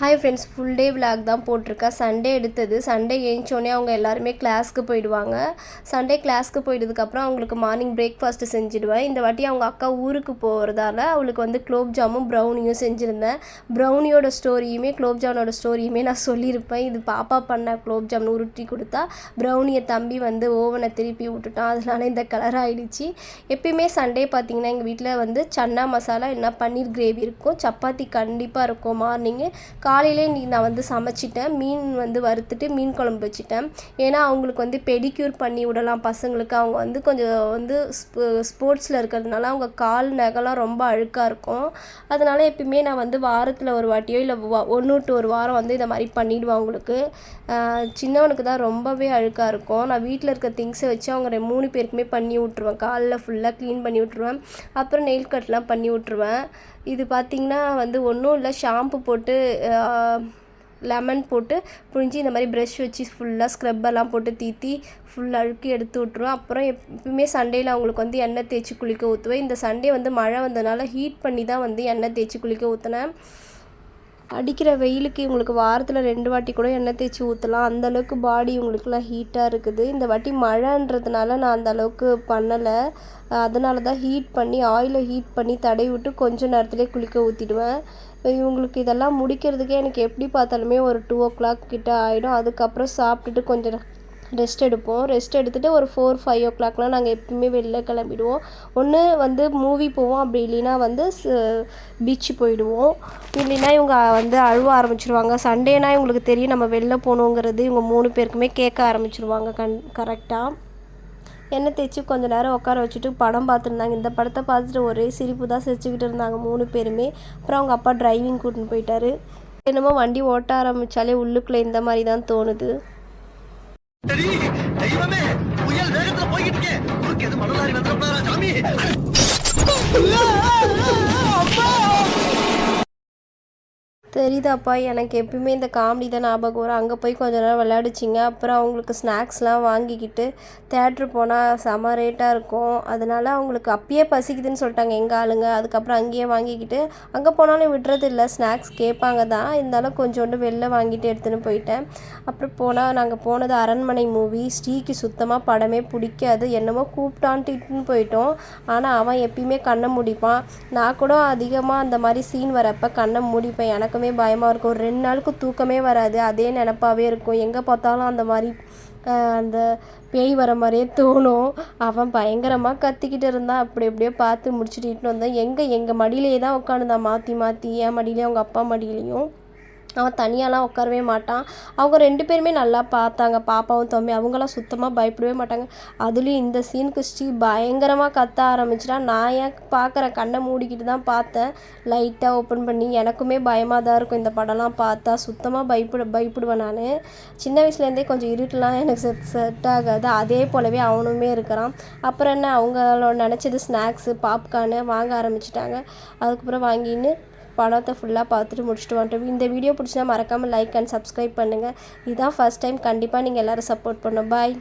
Hi friends full day vlog தான் போட்டிருக்கேன் Sunday எடுத்தது. சண்டே ஏஞ்சோடனே அவங்க எல்லாருமே கிளாஸ்க்கு போயிடுவாங்க. சண்டே கிளாஸ்க்கு போயிட்டதுக்கப்புறம் அவங்களுக்கு மார்னிங் பிரேக்ஃபாஸ்ட்டு செஞ்சுடுவேன். இந்த வாட்டி அவங்க அக்கா ஊருக்கு போகிறதால அவளுக்கு வந்து குலோப் ஜாமும் ப்ரௌனியும் செஞ்சுருந்தேன். ப்ரௌனியோட ஸ்டோரியுமே குலோப் ஜாமுனோட ஸ்டோரியுமே நான் சொல்லியிருப்பேன். இது பாப்பா பண்ண குலோப் ஜாமுன் உருட்டி கொடுத்தா ப்ரௌனியை தம்பி வந்து ஓவனை திருப்பி விட்டுட்டான். அதனால இந்த கலர் ஆகிடுச்சு எப்பயுமே சண்டே பார்த்தீங்கன்னா எங்கள் வீட்டில் வந்து சன்னா மசாலா என்ன பன்னீர் கிரேவி இருக்கும். சப்பாத்தி கண்டிப்பாக இருக்கும் மார்னிங்கு காலையிலே நீ நான் வந்து சமைச்சிட்டேன். மீன் வந்து வறுத்துட்டு மீன் குழம்பு வச்சுட்டேன். ஏன்னா அவங்களுக்கு வந்து பெடிக்யூர் பண்ணி விடலாம் பசங்களுக்கு. அவங்க வந்து கொஞ்சம் வந்து ஸ்போர்ட்ஸில் இருக்கிறதுனால அவங்க கால் நகலாம் ரொம்ப அழுக்காக இருக்கும். அதனால் எப்பயுமே நான் வந்து வாரத்தில் ஒரு வாட்டியோ இல்லை ஒன்று விட்டு ஒரு வாரம் வந்து இதை மாதிரி பண்ணிவிடுவேன் அவங்களுக்கு. சின்னவனுக்கு தான் ரொம்பவே அழுக்காக இருக்கும். நான் வீட்டில் இருக்க திங்ஸை வச்சு அவங்க மூணு பேருக்குமே பண்ணி விட்ருவேன் காலில் ஃபுல்லாக க்ளீன் பண்ணி விட்ருவேன் அப்புறம் நெயில் கட்லாம் பண்ணி விட்ருவேன் இது பார்த்திங்கன்னா வந்து ஒன்றும் இல்லை. ஷாம்பு போட்டு லெமன் போட்டு புழிஞ்சு இந்த மாதிரி ப்ரஷ் வச்சு ஃபுல்லாக ஸ்க்ரப் எல்லாம் போட்டு தீத்தி ஃபுல் அழுக்கி எடுத்து விட்ருவேன் அப்புறம் எப்பவுமே சண்டேயில் அவங்களுக்கு வந்து எண்ணெய் தேய்ச்சி குளிக்க ஊற்றுவேன் இந்த சண்டே வந்து மழை வந்ததுனால ஹீட் பண்ணி தான் வந்து எண்ணெய் தேய்ச்சி குளிக்க ஊற்றினேன் அடிக்கிற வெயிலுக்கு இவங்களுக்கு வாரத்தில் ரெண்டு வாட்டி கூட எண்ணெய் தேய்ச்சி ஊற்றலாம் அந்தளவுக்கு பாடி இவங்களுக்குலாம் ஹீட்டாக இருக்குது. இந்த வாட்டி மழைன்றதுனால நான் அந்த அளவுக்கு பண்ணலை. அதனால தான் ஹீட் பண்ணி ஆயிலை ஹீட் பண்ணி தடவி விட்டு கொஞ்சம் நேரத்துலேயே குளிக்க ஊற்றிடுவேன் இவங்களுக்கு இதெல்லாம் முடிக்கிறதுக்கே எனக்கு எப்படி பார்த்தாலுமே ஒரு டூ ஓ கிளாக் கிட்ட ஆகிடும் அதுக்கப்புறம் சாப்பிட்டுட்டு கொஞ்சம் ரெஸ்ட் எடுப்போம். ரெஸ்ட் எடுத்துகிட்டு ஒரு ஃபோர் ஃபைவ் ஓ கிளாக்லாம் நாங்கள் எப்பவுமே வெளில கிளம்பிடுவோம். ஒன்று வந்து மூவி போவோம். அப்படி இல்லைன்னா வந்து பீச்சு போயிடுவோம். இல்லைன்னா இவங்க வந்து அழுவ ஆரம்பிச்சிருவாங்க. சண்டேனா இவங்களுக்கு தெரியும் நம்ம வெளில போகணுங்கிறது. இவங்க மூணு பேருக்குமே கேட்க ஆரம்பிச்சிருவாங்க. கண் கரெக்டாக எண்ணெய் தேய்ச்சி கொஞ்ச நேரம் உட்கார வச்சுட்டு படம் பார்த்துருந்தாங்க. இந்த படத்தை பார்த்துட்டு ஒரே சிரிப்பு தான் சிரிச்சுக்கிட்டு இருந்தாங்க மூணு பேருமே. அப்புறம் அவங்க அப்பா டிரைவிங் கூட்டின்னு போயிட்டாரு. என்னமோ வண்டி ஓட்ட ஆரம்பித்தாலே உள்ளுக்குள்ளே இந்த மாதிரி தான் தோணுது. தெய்வமே புயல் வேகத்துல போய்கிட்டு இருக்கேன் எது மணலாரி வந்துடப்படாதா சாமி? தெரியுதாப்பா எனக்கு எப்பயுமே இந்த காமெடி தான் ஞாபகம் வரும். அங்கே போய் கொஞ்ச நேரம் விளையாடிச்சிங்க. அப்புறம் அவங்களுக்கு ஸ்நாக்ஸ்லாம் வாங்கிக்கிட்டு தேட்ரு போனால் செம ரேட்டாக இருக்கும். அதனால அவங்களுக்கு அப்பயே பசிக்குதுன்னு சொல்லிட்டாங்க எங்கள் ஆளுங்க. அதுக்கப்புறம் அங்கேயே வாங்கிக்கிட்டு அங்கே போனாலும் விடுறது இல்லை. ஸ்நாக்ஸ் கேட்பாங்க தான். இருந்தாலும் கொஞ்சோண்டு வெளில வாங்கிட்டு எடுத்துன்னு போயிட்டேன். அப்புறம் போனால் நாங்கள் போனது அரண்மனை மூவி ஸ்ரீக்கு சுத்தமாக படமே பிடிக்காது. என்னமோ கூப்பிட்டான்ட்டுன்னு போயிட்டோம். ஆனால் அவன் எப்பயுமே கண்ணை முடிப்பான். நான் கூட அதிகமாக அந்த மாதிரி சீன் வரப்போ கண்ணை மூடிப்பேன். எனக்குமே பயமாக இருக்கும். ஒரு ரெண்டு நாளுக்கு தூக்கமே வராது. அதே நினப்பாவே இருக்கும். எங்கே பார்த்தாலும் அந்த மாதிரி அந்த பேய் வர மாதிரியே தோணும். அவன் பயங்கரமாக கத்திக்கிட்டு இருந்தான். அப்படி அப்படியே பார்த்து முடிச்சுட்டு இட்டுன்னு வந்தேன். எங்கே எங்கள் மடியிலே தான் உட்காந்துதான் மாற்றி மாற்றி என் மடியிலையும் அவங்க அப்பா மடியிலையும். அவன் தனியாலாம் உட்காரவே மாட்டான். அவங்க ரெண்டு பேருமே நல்லா பார்த்தாங்க. பாப்பாவும் தம்பி அவங்களாம் சுத்தமாக பயப்படவே மாட்டாங்க. அதுலேயும் இந்த சீனுக்கு ஸ்ரீ பயங்கரமாக கத்த ஆரம்பிச்சிட்டா. நான் ஏன் பார்க்குறேன்? கண்ணை மூடிக்கிட்டு தான் பார்த்தேன். லைட்டாக ஓப்பன் பண்ணி எனக்குமே பயமாக தான் இருக்கும். இந்த படம்லாம் பார்த்தா சுத்தமாக பயப்பட பயப்படுவேன் நான். சின்ன வயசுலேருந்தே கொஞ்சம் இருட்டெலாம் எனக்கு செட் செட் ஆகாது. அதே போலவே அவனுமே இருக்கிறான். அப்புறம் என்ன? அவங்களோட நினச்சது ஸ்நாக்ஸு பாப்கார்னு வாங்க ஆரம்பிச்சிட்டாங்க. அதுக்கப்புறம் வாங்கின்னு படத்தை ஃபுல்லாக பார்த்துட்டு முடிச்சுட்டு வந்துட்டோம் இந்த வீடியோ பிடிச்சினா மறக்காமல் லைக் அண்ட் சப்ஸ்கிரைப் பண்ணுங்கள் இதுதான் ஃபஸ்ட் டைம் கண்டிப்பாக நீங்கள் எல்லோரும் சப்போர்ட் பண்ணும் பாய்